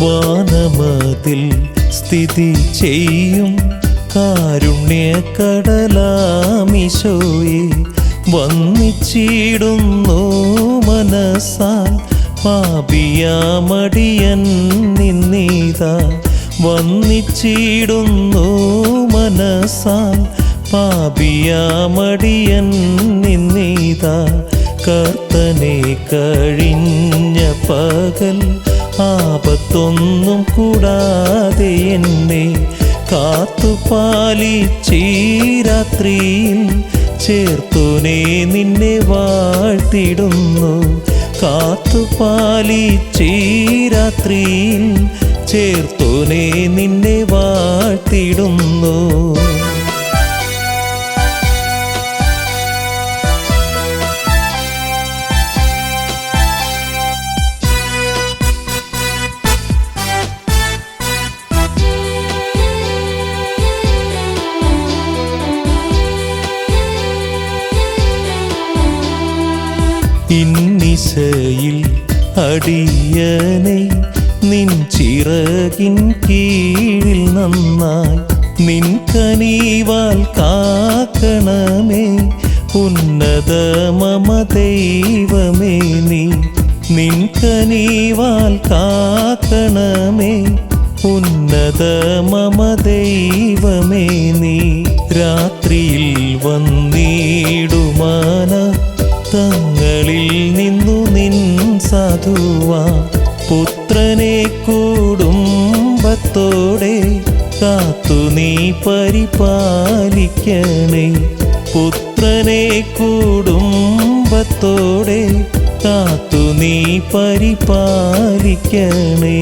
വാനമതിൽ സ്ഥിതി ചെയ്യും. കാരുണ്യക്കടലാമിശോയെ വന്നിച്ചിടുന്നു മനസ്സാൽ. പാപിയാമടിയൻ നിന്നീതാ വന്നിച്ചിടുന്നു മനസ്സാൽ. പാപിയാമടിയൻ നിന്നീതാ കർത്തനെ കഴിഞ്ഞ പകൽ ആപത്തൊന്നും കൂടാതെ എന്നെ കാത്തുപാലിച്ചീരാത്രിയിൽ ചേർത്തുനെ നിന്നെ വാഴ്ത്തിടുന്നു കാത്തു കാത്തുപാലിച്ചീരാത്രിയിൽ ചേർത്തുനെ നിന്നെ വാഴ്ത്തിടുന്നു ഇന്നിശയിൽ അടിയനെ നിൻ ചിറകിൻ കീഴിൽ നന്നായി നിൻ കനീവാൽ കാക്കണമേ. ഉന്നത മമ ദൈവമേ നീ നിൻ കനീവാൽ കാക്കണമേ. ഉന്നത മമ ദൈവമേ നീ രാത്രിയിൽ വന്നിടുമാന തങ്ങളിൽ നിന്നു നിൻ സാധുവ. പുത്രനെ കൂടുംബത്തോടെ കാത്തു നീ പരിപാലിക്കണേ. പുത്രനെ കൂടുംബത്തോടെ കാത്തു നീ പരിപാലിക്കണേ.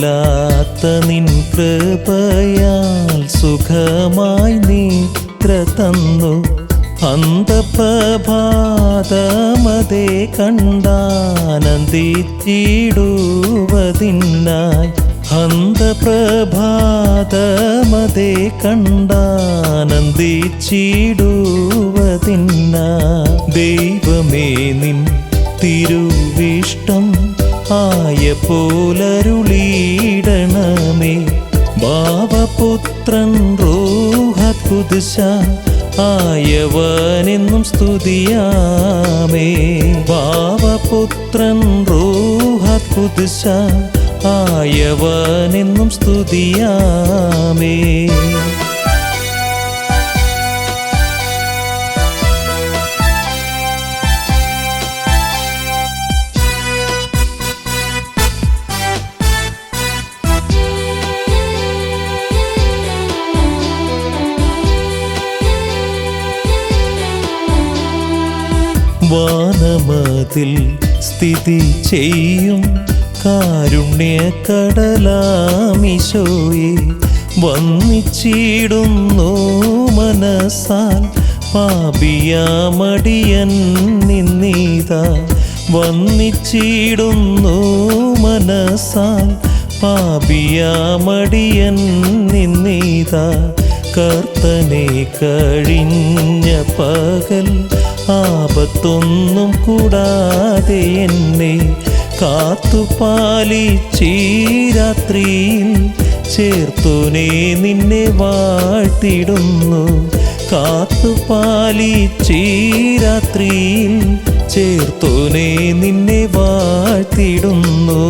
അന്തമില്ലാത്ത നിൻ കൃപയാൽ സുഖമായി നീത്ര തന്നു. അന്തപ്രഭാതമതേ കണ്ടാനന്ദിച്ചിടുവതിനായി. അന്തപ്രഭാതമതേ കണ്ടാനന്ദിച്ചിടുവതിനായി. ദൈവമേ നിൻ തിരുവിഷ്ടം ആയ പോലരുളീടണമേ ഭാവപുത്രൻ റൂഹകുദിശ ആയവനെന്നും സ്തുതിയാമേ. ഭാവപുത്രൻ റൂഹകുദിശ ആയവനെന്നും സ്തുതിയാമേ. വാനമതിൽ സ്ഥിതി ചെയ്യും. കാരുണ്യക്കടലാമിശോയെ വന്നിച്ചിടുന്നു മനസ്സാൽ. പാപിയാമടിയൻ നിന്നീത വന്നിച്ചിടുന്നു മനസ്സാൽ. പാപിയാമടിയൻ നിന്നീത കർത്തനെ കഴിഞ്ഞ പകൽ ആപത്തൊന്നും കൂടാതെ എന്നെ കാത്തുപാലിച്ചീരാത്രിയിൽ ചേർത്തുനെ നിന്നെ വാഴ്ത്തിടുന്നു കാത്തുപാലിച്ചീരാത്രിയിൽ ചേർത്തുനെ നിന്നെ വാഴ്ത്തിടുന്നു